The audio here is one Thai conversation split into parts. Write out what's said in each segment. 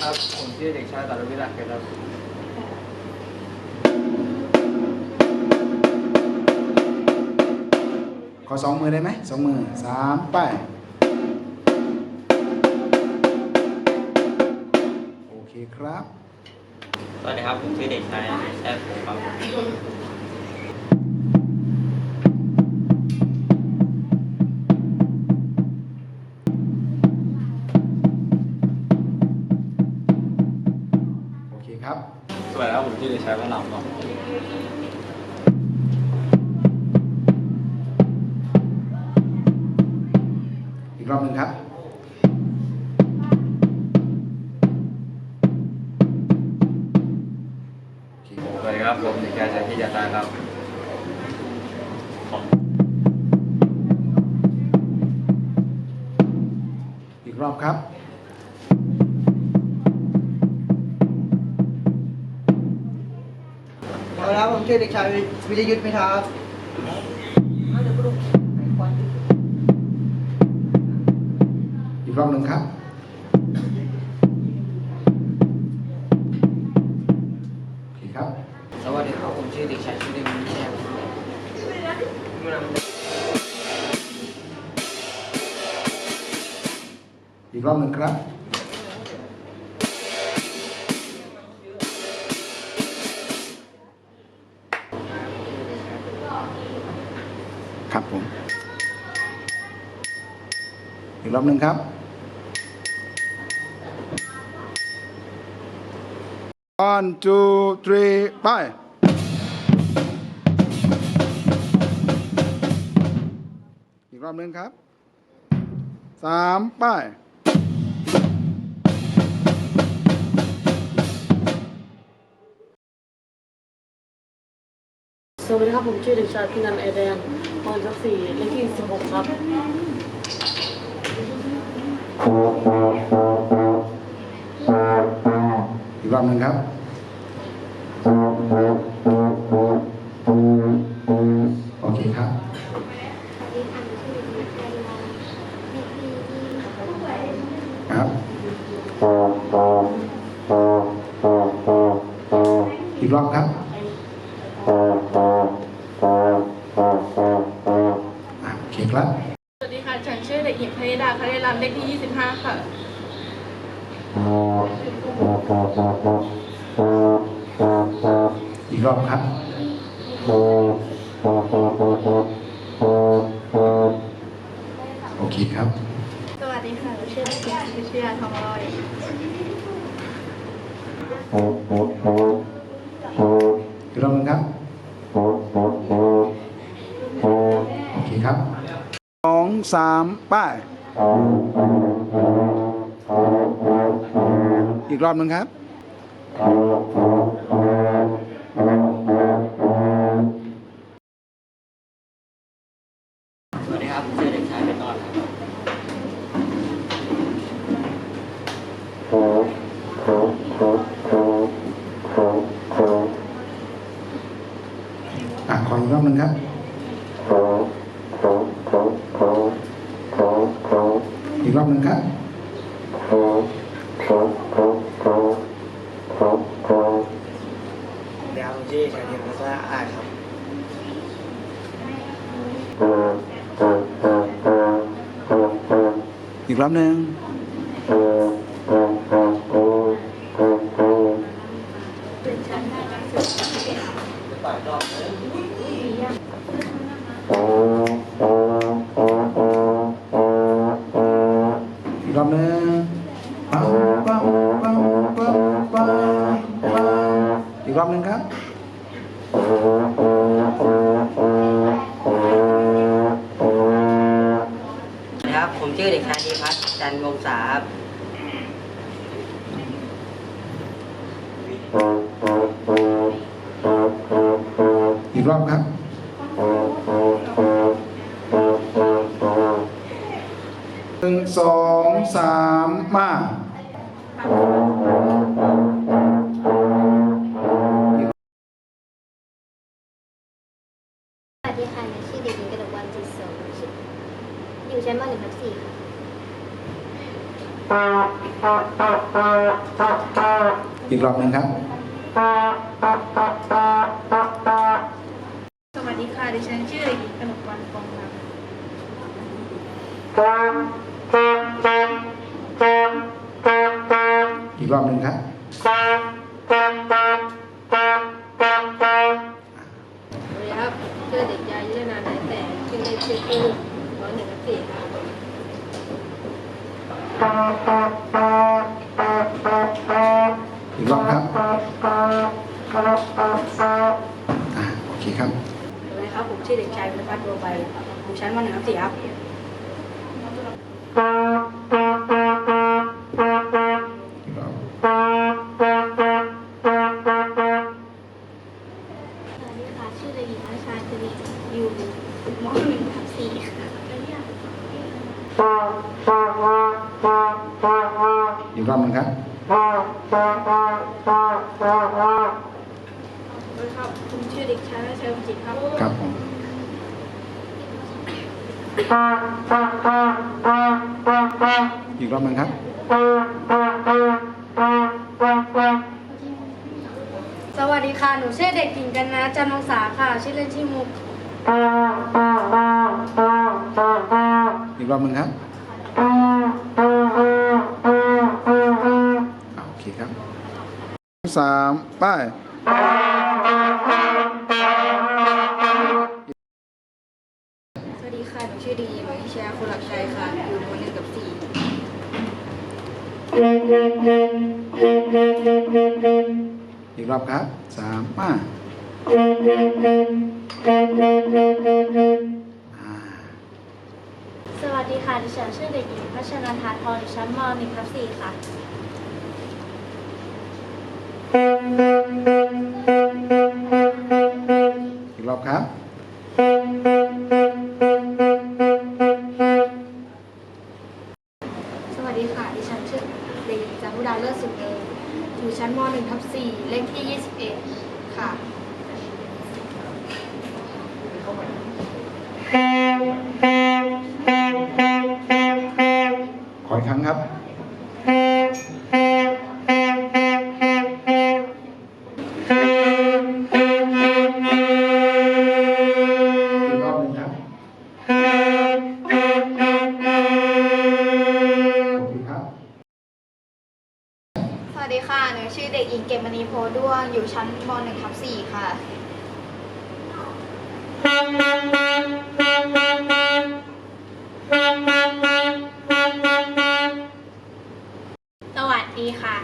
ครับ ผมชื่อเด็กชายตารุวิรักษ์ครับขอสองมือได้ไหมสองมือสามไป้ายโอเคครับ สวัสดีครับ ผมชื่อเด็กชายแซ่ผมครับ ครับสวัสดีครับผมชื่อเด็กชายวิทยุทธ์พิทักษ์อีกรอบหนึ่งครับโอเคครับ สวัสดีครับผมชื่อเด็กชายชุติมินแช่ม อีกรอบหนึ่งครับครับผม อีกรอบหนึ่งครับ one two three ไปอีกรอบหนึ่งครับสามไป้ สวัสดีครับ ผมชื่อเด็กชายพินันท์ไอแดงพรศักดิ์ศรีเลขที่16ครับ อีกรอบหนึ่งครับ โอเคครับ ครับ อีกรอบครับ อีกรอบครับโอเคครับ สวัสดีค่ะชื่อเด็กหญิงพิชยาทองลอยอีกรอบหนึงครับโอเคครับสองสามป้ายอีกรอบหนึ่งครับ ครับชื่อเด็กชายเป็นนอนครับอะขออีกรอบหนึ่งครับอีกรอบหนึ่งครับเดี๋ยวผมชื่อเด็กชาเทียนพัฒนาอาจครับ กรอบหนึ่งอีก จันทร์วงศาครับอีกรอบครับ หนึ่งสองสามมา ออยู่ชั้นม .1 ทับ4ค่ะอีกรอบหนึ่งครับ สวัสดีค่ะ ดิฉันชื่อเด็กหญิงกนกวันฟองนามอีกรอบหนึ่งครับ สวัสดีครับชื่อเด็กชายยุทธนาไหนแต่ชื่อเล่นชื่อตู้ร้อยหนึ่งกับสี่ครับ อีกรอบครับอ่าโอเคครับสวัสดีครับผมชื่อเด็กชายพิพัฒน์บัวใบผมชั้นม .1 ครับสี่ครับ อีกรอบหนึ่งครับสวัสดีครับผมชื่อเด็กชายนัชชัยวิจิตครับครับผมอีกรอบหนึ่งครับสวัสดีค่ะ หนูชื่อเด็กหญิงกันนะจันทร์วงศาค่ะ ชื่อเล่นชื่อมุก อีกรอบหนึ่งครับอ่าโอเคครับสามไป้ายสวัสดีค่ะ หนูชื่อเด็กหญิงวิชยาคุณหลักชัยค่ะ อยู่มหนึ่งกับสี่อีกรอบครับสามมาอ่า สวัสดีค่ะ ดิฉันชื่อเด็กหญิงพัชนันทาทรอยู่ชั้นมหนึ่งทับสี่ค่ะ อีกรอบครับ สวัสดีค่ะ ดิฉันชื่อเด็กหญิงจันทุดาเลิศสุขเองอยู่ชั้นมหนึ่งทับสี่เลขที่ยี่สิบ เอ็ดค่ะขออีกครั้งครับอีกรอบหนึ่งครับโอเครับสวัสดีค่ะ หนูชื่อเด็กหญิงเกมมณีโพด้วง อยู่ชั้นม .1 ทับ4ค่ะ สวัสดีค่ะ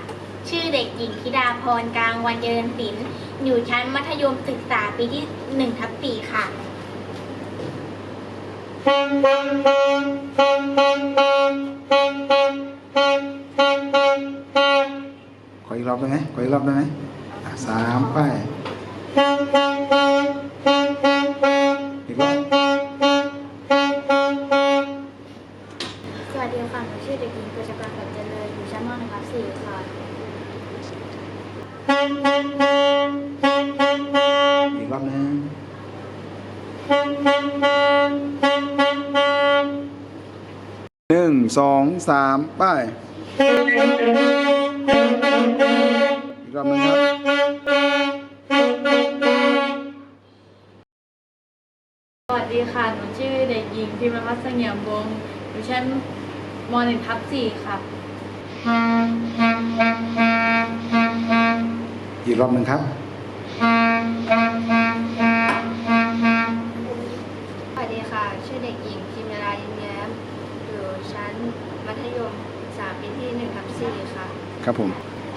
ชื่อเด็กหญิงธิดาพรกลางวันเจริญศิลป์อยู่ชั้นมัธยมศึกษาปีที่1ทับ4ค่ะ ขออีกรอบได้ไหมขออีกรอบได้ไหมอะสามไป อีกรอบสวัสดีค่ะหนูชื่อเด็กหญิงกฤษการกับเจริญอยู่ชั้นม .1 ทับ4ค่ะอีกรอบนึงหนึ่งสองสามไป้ายอีกรอบหนึ่งครับ ดีค่ะ หนูชื่อเด็กหญิงพิมพ์พัฒน์เสงี่ยมวงศ์อยู่ชั้นมหนึ่งทับสี่ค่ะอีกรอบหนึ่งครับ สวัสดีค่ะ ชื่อเด็กหญิงพิมรายิ้มแย้มอยู่ชั้นมัธยมศึกษาปีที่1ทับ4ค่ะ ครับผม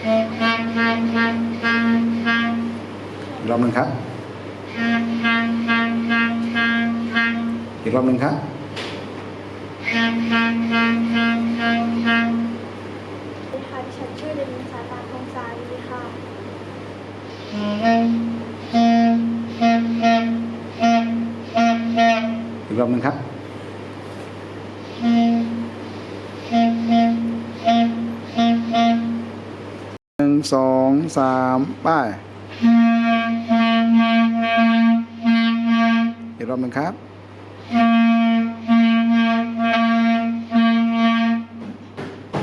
อีกรอบหนึ่งครับ อีกรอบหนึ่งครับสวัสดีค่ะดิฉันชื่อเด็กหญิงสาตาคงสาลีค่ะ อีกรอบหนึ่งครับหนึ่งสองสามป้ายอีกรอบหนึ่งครับ